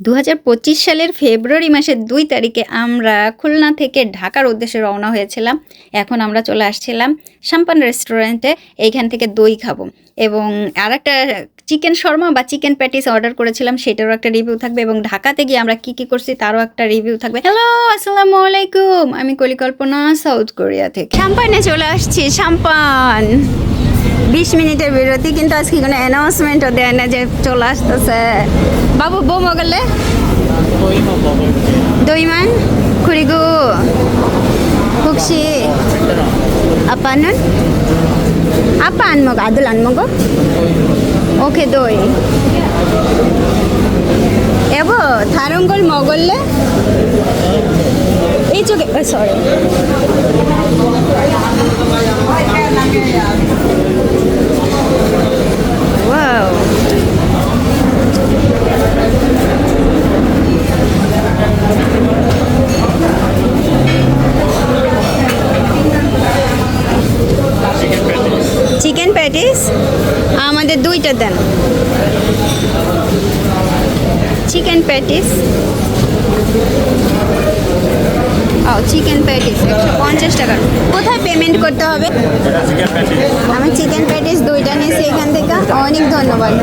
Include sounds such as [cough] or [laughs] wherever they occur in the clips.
দু হাজার পঁচিশ সালের ফেব্রুয়ারি মাসের দুই তারিখে আমরা খুলনা থেকে ঢাকার উদ্দেশ্যে রওনা হয়েছিলাম। এখন আমরা চলে আসছিলাম সাম্পান রেস্টুরেন্টে। এইখান থেকে দই খাব। এবং আর একটা চিকেন শর্মা বা চিকেন প্যাটিস অর্ডার করেছিলাম, সেটারও একটা রিভিউ থাকবে এবং ঢাকাতে গিয়ে আমরা কি কি করছি তারও একটা রিভিউ থাকবে। হ্যালো, আসসালামু আলাইকুম। আমি কলিকল্পনা, সাউথ কোরিয়া থেকে। সাম্পানে চলে আসছি, সাম্পান। বিশ মিনিটের বিরতি, কিন্তু আজকে কোনো অ্যানাউন্সমেন্টও দেয় না যে চলে আসতেছে। বাবু, বউ মগলে? দইমান, খুড়িগু খুকসি আপান আপা আনমগ আদুল আনমগ ওকে, দই। এব থারঙ্গল মগললে এই চোখে সরি চিকেন প্যাটিস আমাদের দুইটা দেন। চিকেন প্যাটিস ও চিকেন প্যাটিস একশো পঞ্চাশ টাকা। কোথায় পেমেন্ট করতে হবে আমি চিকেন প্যাটিস দুইটা নিয়েছি এখান থেকে অনেক ধন্যবাদ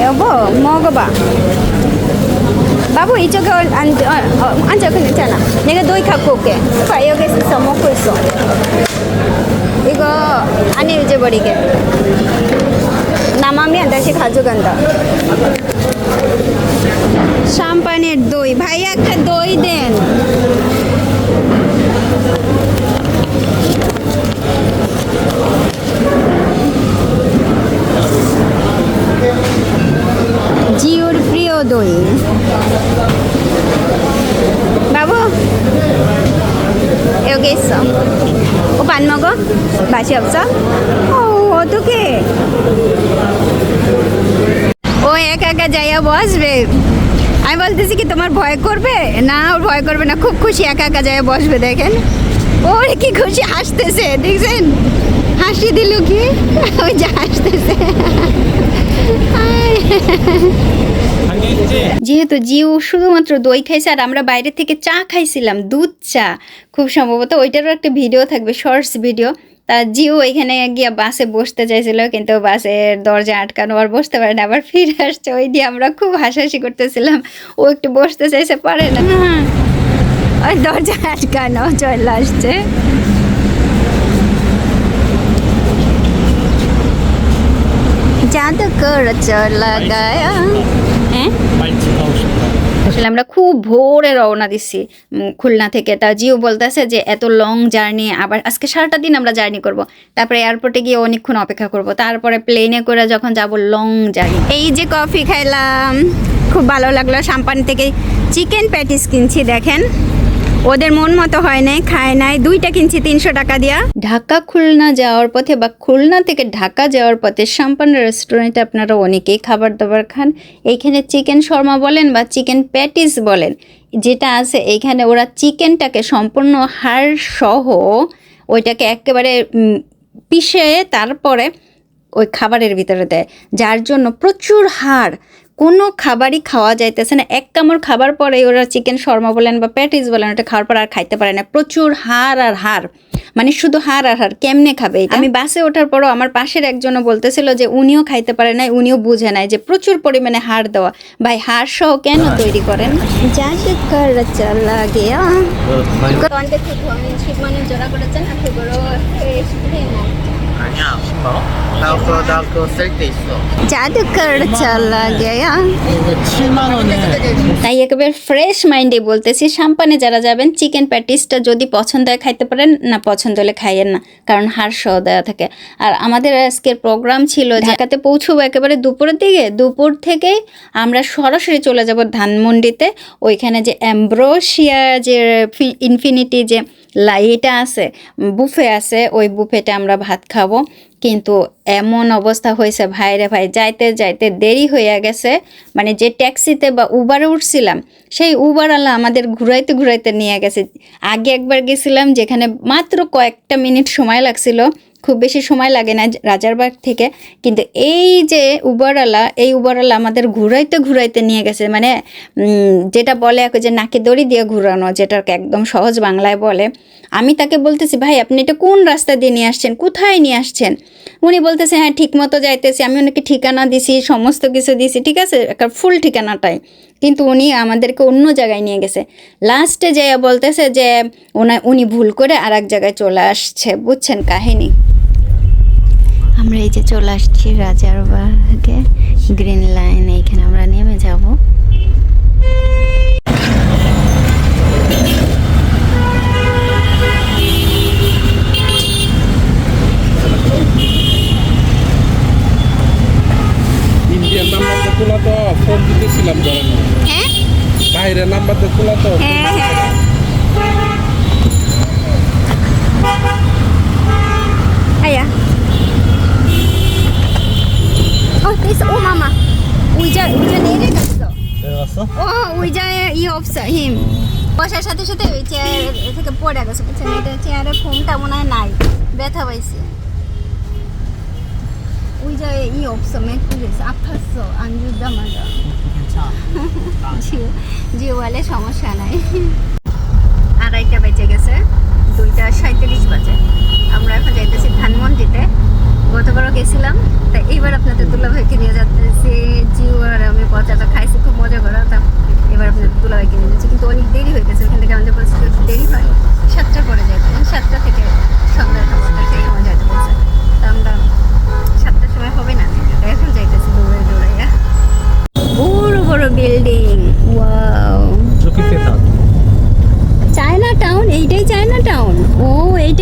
여보 먹어봐 바보 이쪽에 올- 앉, 어, 어, 앉아 괜찮아 내가 너희 갖고 올게 봐 여기서 먹고 있어 이거 안 잊어버리게 남으면 다시 가져간다 শাম্পানের দই। ভাই, একটা দই দেন। জিওর প্রিয় দই। বাবু এগেছ ও পান মগ? বাসি আবছ বসবে? আমি বলতেছি কি তোমার ভয় করবে? না ওর ভয় করবে না খুব খুশি একা একা যাইয়া বসবে দেখেন। ওর কি খুশি হাসতেছে দেখছেন? হাসি দিল কি? [laughs] ওই যে হাসতেছে। যেহেতু জিউ শুধুমাত্র দই খাইছে আর আমরা বাইরে থেকে চা খাইছিলাম দুধ চা খুব সম্ভবত ওইটারও একটা ভিডিও থাকবে শর্টস ভিডিও। তা জিও এখানে গিয়ে বাসে বসতে চাইছিল কিন্তু বাসের দরজা আটকানো আর বসতে পারে না আবার ফিরে আসছে ওই দিয়ে আমরা খুব হাসাহাসি করতেছিলাম ও একটু বসতে চাইছে পারে না ওই দরজা আটকানো চলে আসছে জাদু করে চলা গায়া হ্যাঁ আসলে আমরা খুব ভোরে রওনা দিচ্ছি খুলনা থেকে। তা জিও বলতেছে যে, এত লং জার্নি আবার আজকে সারাটা দিন আমরা জার্নি করব। তারপরে এয়ারপোর্টে গিয়ে অনেকক্ষণ অপেক্ষা করব। তারপরে প্লেনে করে যখন যাব লং জার্নি এই যে কফি খাইলাম, খুব ভালো লাগল। সাম্পান থেকে চিকেন প্যাটিস কিনছি, দেখেন। ওদের মন মতো হয় নাই, খায় নাই, দুইটা কিনছি তিনশো টাকা দিয়া। ঢাকা খুলনা যাওয়ার পথে বা খুলনা থেকে ঢাকা যাওয়ার পথে সাম্পান রেস্টুরেন্টে আপনারা অনেকেই খাবার দাবার খান। এইখানে চিকেন শর্মা বলেন বা চিকেন প্যাটিস বলেন, যেটা আছে এইখানে ওরা চিকেনটাকে সম্পূর্ণ হাড় সহ ওইটাকে একেবারে পিষে তারপরে ওই খাবারের ভিতরে দেয়, যার জন্য প্রচুর হাড়। কোনো খাবারই খাওয়া যাইতেছে না। এক কামড় খাবার পরে ওরা চিকেন শর্মা বলেন বা প্যাটিস বলেন ওটা খাওয়ার পর আর খাইতে পারে না। প্রচুর হাড় আর হাড়। মানে শুধু হাড় আর হাড় কেমনে খাবে আমি বাসে ওঠার পরও আমার পাশের একজনও বলতেছিল যে উনিও খাইতে পারে না উনিও বুঝে নাই যে প্রচুর পরিমাণে হাড় দেওয়া। ভাই হাড় সহ কেন তৈরি করেন? চলা গিয়া 그 런데 그 돈은 10만 원 줘라 그랬잖아. 그거로 해 아니야 어? 나 그거 나 그거 쓸 때 있어 জাদু কর চলা গিয়া 이거 7만 원에 তাই একেবারে ফ্রেশ মাইন্ডে বলতেছি সাম্পানে যারা যাবেন চিকেন প্যাটিসটা যদি পছন্দ হয় খাইতে পারেন না পছন্দ হলে খাইয়েন না কারণ হাড় সহ দেওয়া থাকে আর আমাদের আজকের প্রোগ্রাম ছিল ঢাকাতে পৌঁছবো একেবারে দুপুরের দিকে দুপুর থেকেই আমরা সরাসরি চলে যাব ধানমন্ডিতে ওইখানে যে অ্যাম্ব্রোসিয়া যে ইনফিনিটি যে লাইটা আছে, বুফে আছে, ওই বুফেটা আমরা ভাত খাব। কিন্তু এমন অবস্থা হয়েছে ভাইরে ভাই, যাইতে যাইতে দেরি হয়ে গেছে। মানে যে ট্যাক্সিতে বা উবারে উঠছিলাম, সেই উবারওয়ালা আমাদের ঘুরাইতে ঘুরাইতে নিয়ে গেছে। আগে একবার গেছিলাম যেখানে মাত্র কয়েকটা মিনিট সময় লাগছিল। খুব বেশি সময় লাগে না রাজারবাগ থেকে। কিন্তু এই যে উবারওয়ালা এই উবারওয়ালা আমাদের ঘুরাইতে ঘুরাইতে নিয়ে গেছে। মানে যেটা বলে যে নাকে দড়ি দিয়ে ঘুরানো, যেটাকে একদম সহজ বাংলায় বলে। আমি তাকে বলতেছি, ভাই, আপনি এটা কোন রাস্তা দিয়ে নিয়ে আসছেন? কোথায় নিয়ে আসছেন? উনি বলতেছে হ্যাঁ ঠিক মতো যাইতেছি। আমি ওনাকে ঠিকানা দিছি, সমস্ত কিছু দিছি, ঠিক আছে? একটা ফুল ঠিকানাটাই। কিন্তু উনি আমাদেরকে অন্য জায়গায় নিয়ে গেছে। লাস্টে যে বলতেছে যে, ওনা, উনি ভুল করে আর এক জায়গায় চলে আসছে। বুঝছেন কাহিনি? আমরা এই যে চলে আসছি রাজারবাগে, গ্রিন লাইন, এইখানে আমরা নেমে যাব ইন্ডিয়ান নাম্বারটা খোলা তো দিছিলাম ধরেন। হ্যাঁ? বাইরে তো খোলা তো। হ্যাঁ, হ্যাঁ। উই উই ও উই ই হিম। সাথে সাথে ওই থেকে পড়ে গেছে এটা চেয়ারে ফোনটা মনে হয় নাই। ব্যথা পাইছে। 의자에 이 없어 맥북에서 아팠어 안 주자마자 জিও জিও বলে সমস্যা নাই আড়াইটা বেজে গেছে দুইটা সাঁত্রিশ বাজে আমরা এখন যাইতেছি ধানমন্ডিতে গতবারও গেছিলাম তাই এইবার আপনাদের দুলাভাইকে নিয়ে যাচ্তেছি জিও আর আমি পচাটা খাইছি খুব মজা করা তা এবার আপনাদের দুলাভাইকে নিয়ে যাচ্ছি কিন্তু অনেক দেরি হয়ে গেছে ওখান থেকে আমাদের বলছে যে একটু দেরি হয় সাতটার পরে যাইতে সাতটা থেকে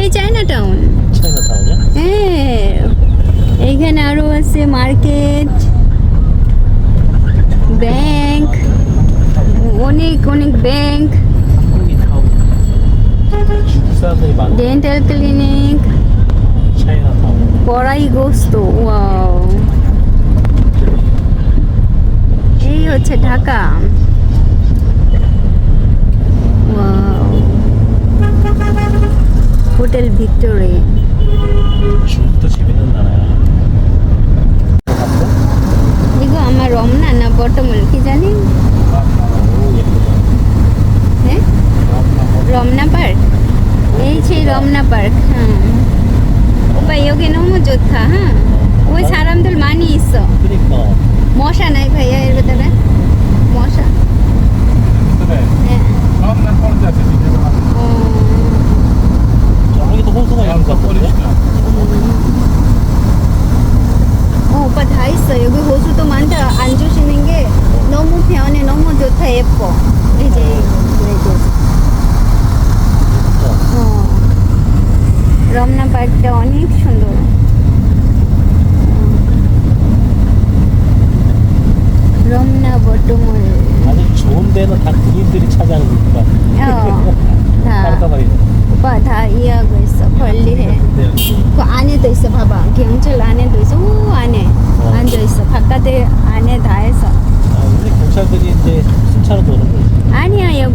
এটাই চায়না টাউন হ্যাঁ এইখানে আরও আছে মার্কেট ব্যাংক অনেক অনেক ব্যাংক ডেন্টাল ক্লিনিক পড়াই গোস্ত এই হচ্ছে ঢাকা। ওয়াও হোটেল ভিক্টোরি দেখো, আমার রমনা না বটমূল, কি জানি? হ্যাঁ? রমনা পার্ক? এই সেই রমনা পার্ক হ্যাঁ। ভাই ইয়োগে নম যোদ্ধা হ্যাঁ? ওই সারামদুল মানি ইস। মশা নাই ভাইয়া এর ভেতরে? মশা? হ্যাঁ। 저기도 호수가 있는 것 같은데? 어 오빠 다 있어 여기 호수도 많다 안 주시는 게 너무 편해 너무 좋다 예뻐 이제 그래도 어 রমনা পার্কটা অনেক সুন্দর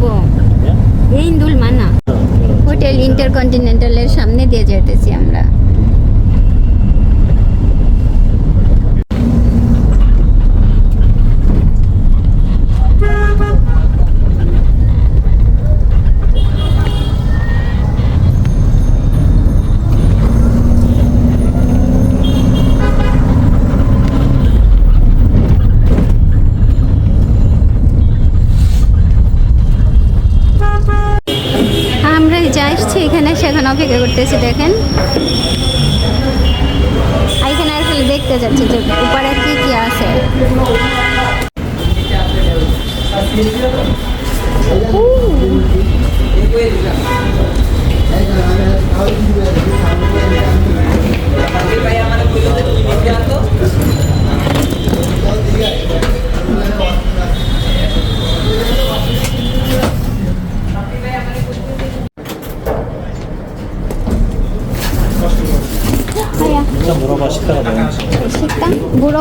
হ্যাঁ? এই ইন্দুল মানা হোটেল ইন্টারকন্টিনেন্টালের সামনে দিয়ে যেতেছি আমরা। আসছি এখানে অপেক্ষা করতেছি, দেখেন। এখানে আর খালি দেখতে যাচ্ছি যে উপরে কি কি আছে। 하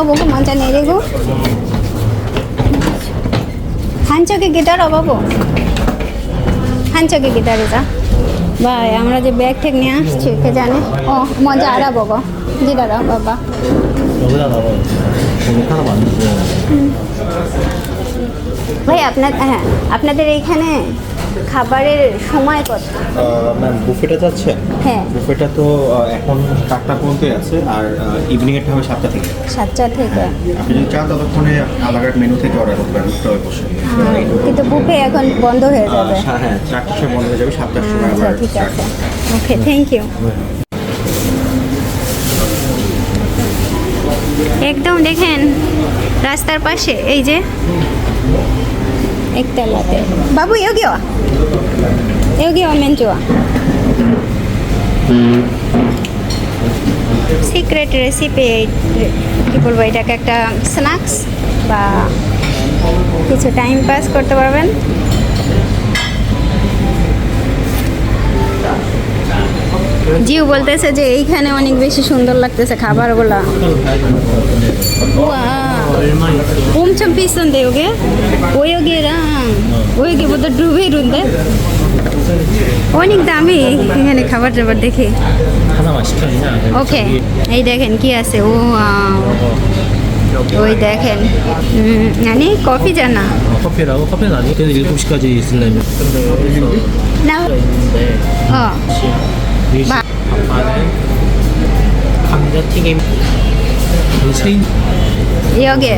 బాబు మంచిగా నేరేగు হাঞ্চকে গিটার অবাবো। হাঞ্চকে গিটার এটা ভাই আমরা যে ব্যাগ থেকে নিয়ে আসছি কে জানে? ও মজা আরা বাবা গিটার বাবা। ভাই আপনার হ্যাঁ আপনাদের এইখানে খাবারের সময় কত? ম্যাম বুফেটা যাচ্ছে? হ্যাঁ। বুফেটা তো এখন সাতটা পর্যন্ত আছে আর ইভিনিং এর হবে সাতটা থেকে। সাতটা থেকে। হ্যাঁ, আপনি যদি চান ততক্ষণে আলাদা মেনু থেকে অর্ডার করতে পারেন তো অবশ্যই। হ্যাঁ, কিন্তু বুফে এখন বন্ধ হয়ে যাবে। হ্যাঁ চারটার সময় বন্ধ হয়ে যাবে সাতটার সময় আচ্ছা, আবার ঠিক আছে। ওকে থ্যাংক ইউ একদম দেখেন রাস্তার পাশে এই যে। একতলাতে। বাবু এও গিয়া। এও গিয়া মেন জোয়া। সিক্রেট রেসিপি কি বলব এটাকে একটা স্ন্যাক্স বা কিছু টাইম পাস করতে পারবেন। জিউ বলতেছে যে এইখানে অনেক বেশি সুন্দর লাগতেছে খাবারগুলা। 얼마 있어? 엄청 비싼데 여기? 오여기랑 오여기보다 두 배로인데? অনেক দামি এখানে খাবার টাবার দেখি 하나만 시켜주냐? ওকে এই দেখেন কি আছে ও ওই দেখেন 음, 아니 কফি জানা 어, 커피라고? 커피는 아니고 그래도 7시까지 있으려면 근데 여기서 না 있는데 어 미식 마- 밥반은 감자튀김 그 체인 여기.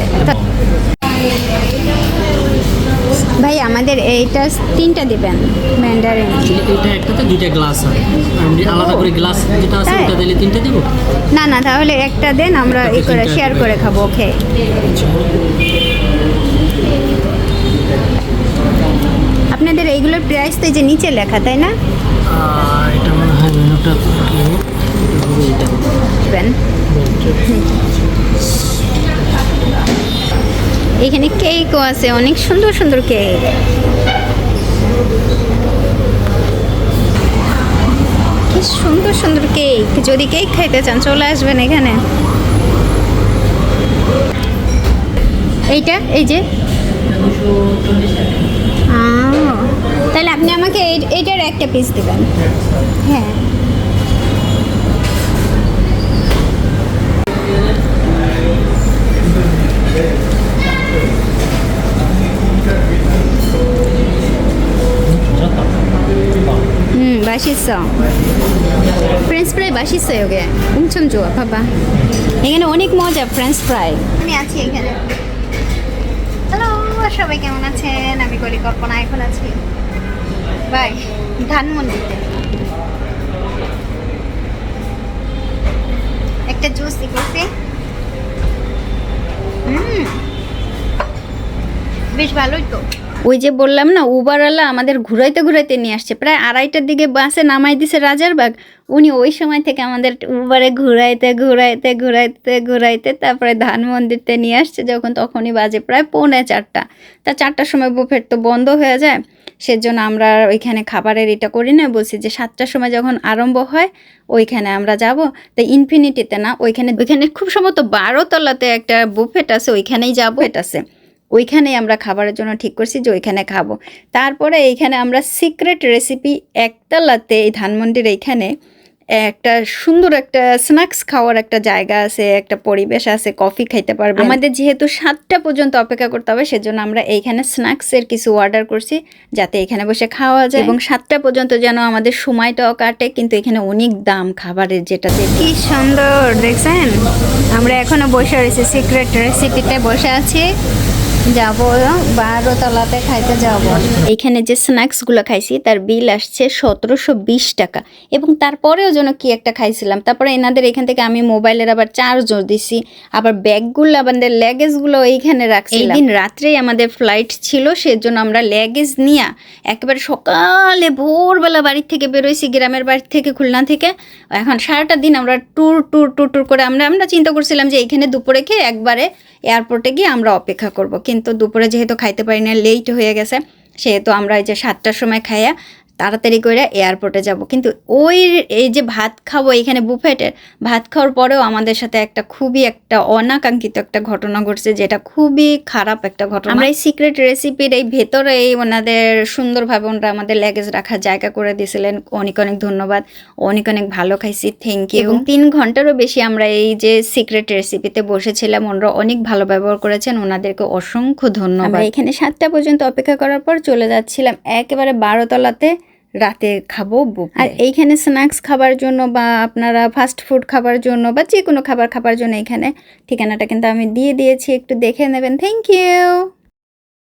ভাই আমাদের এইটা তিনটা দিবেন ম্যান্ডারিন এটা একটাতে দুইটা গ্লাস হয়। আলাদা করে গ্লাস যেটা আছে ওটা দিলে তিনটে দেবো? না না তাহলে একটা দেন আমরা ই করে শেয়ার করে খাব ওকে আপনাদের এইগুলোর প্রাইস তো যে নিচে লেখা তাই না? এটা মনে হয় মেনুটা এটা হবে এটা দেবেন এখানে কেকও আছে, অনেক সুন্দর সুন্দর কেক। কি সুন্দর সুন্দর কেক। যদি কেক খাইতে চান, চলে আসবেন এখানে। এইটা, এই যে। তাহলে আপনি আমাকে এই- এইটার একটা পিস দেবেন। হ্যাঁ। 맛있어 프렌치 프라이 맛있어 여기 엄청 좋아 봐봐 এখানে অনেক মজা ফ্রেঞ্চ ফ্রাই আমি আছি এখানে হ্যালো সবাই কেমন আছেন আমি পরিকল্পনা এখন আছি বাই ধানমন্ডিতে একটা জুস দিতেছি হুম বেশ ভালোই তো ওই যে বললাম না উবারওয়ালা আমাদের ঘুরাইতে ঘুরাইতে নিয়ে আসছে। প্রায় আড়াইটার দিকে বাসে নামাই দিছে রাজারবাগ উনি ওই সময় থেকে আমাদের উবারে ঘুরাইতে ঘুরাইতে ঘুরাইতে ঘুরাইতে তারপরে ধানমন্দিরতে নিয়ে আসছে, যখন তখনই বাজে প্রায় পৌনে চারটা। তা চারটার সময় বুফেট তো বন্ধ হয়ে যায়, সেজন্য আমরা ওইখানে খাবারের এটা করি না, বলছি যে সাতটার সময় যখন আরম্ভ হয়, ওইখানে আমরা যাব। তো ইনফিনিটিতে না, ওইখানে ওইখানে খুব সম্ভবত বারো তলাতে একটা বুফেট আছে, ওইখানেই যাব। এটা আছে। ওইখানেই আমরা খাবারের জন্য ঠিক করছি যে ওইখানে খাব। তারপরে এইখানে আমরা সিক্রেট রেসিপি একতলাতে এই ধানমন্ডির এইখানে একটা সুন্দর একটা স্ন্যাক্স খাওয়ার একটা জায়গা আছে একটা পরিবেশ আছে কফি খাইতে পারবে আমাদের যেহেতু সাতটা পর্যন্ত অপেক্ষা করতে হবে সেজন্য আমরা এইখানে স্ন্যাক্সের কিছু অর্ডার করছি যাতে এখানে বসে খাওয়া যায়। এবং সাতটা পর্যন্ত যেন আমাদের সময়টাও কাটে কিন্তু এখানে অনেক দাম খাবারের যেটাতে কি সুন্দর দেখছেন? আমরা এখনও বসে রয়েছি সিক্রেট রেসিপিতে বসে আছি। যাব বারো তলাতে খাইতে যাব। এইখানে যে স্ন্যাক্সগুলো খাইছি তার বিল আসছে সতেরোশো বিশ টাকা। এবং তারপরেও যেন কি একটা খাইছিলাম তারপরে এনাদের এখান থেকে আমি মোবাইলের আবার চার্জও দিছি আবার ব্যাগগুলো আমাদের ল্যাগেজগুলো এইখানে রাখছি এই দিন রাত্রেই আমাদের ফ্লাইট ছিল সেজন্য আমরা ল্যাগেজ নিয়ে একেবারে সকালে ভোরবেলা বাড়ির থেকে বেরোইছি গ্রামের বাড়ি থেকে খুলনা থেকে। এখন সারাটা দিন আমরা ট্যুর ট্যুর ট্যুর ট্যুর করে আমরা আমরা চিন্তা করছিলাম যে এইখানে দুপুরে খেয়ে একবারে এয়ারপোর্টে গিয়ে আমরা অপেক্ষা করব। কিন্তু দুপুরে যেহেতু খাইতে পারি না লেট হয়ে গেছে, সেহেতু আমরা এই যে সাতটার সময় খাইয়া তাড়াতাড়ি করে এয়ারপোর্টে যাব। কিন্তু ওই এই যে ভাত খাব এখানে বুফেটের ভাত খাওয়ার পরেও আমাদের সাথে একটা খুবই একটা অনাকাঙ্ক্ষিত একটা ঘটনা ঘটছে যেটা খুবই খারাপ একটা ঘটনা। আমরা এই সিক্রেট রেসিপির এই ভেতরে ওনাদের সুন্দরভাবে ওনারা আমাদের ল্যাগেজ রাখার জায়গা করে দিয়েছিলেন। অনেক অনেক ধন্যবাদ। অনেক অনেক ভালো খাইছি। থ্যাংক ইউ এবং তিন ঘন্টারও বেশি আমরা এই যে সিক্রেট রেসিপিতে বসেছিলাম ওনারা অনেক ভালো ব্যবহার করেছেন। ওনাদেরকে অসংখ্য ধন্যবাদ। এখানে সাতটা পর্যন্ত অপেক্ষা করার পর চলে যাচ্ছিলাম একেবারে বারোতলাতে। রাতে খাব। আর এইখানে স্ন্যাক্স খাবার জন্য বা আপনারা ফাস্ট ফুড খাবার জন্য বা যে কোনো খাবার খাবার জন্য এখানে ঠিকানাটা কিন্তু আমি দিয়ে দিয়েছি, একটু দেখে নেবেন থ্যাংক ইউ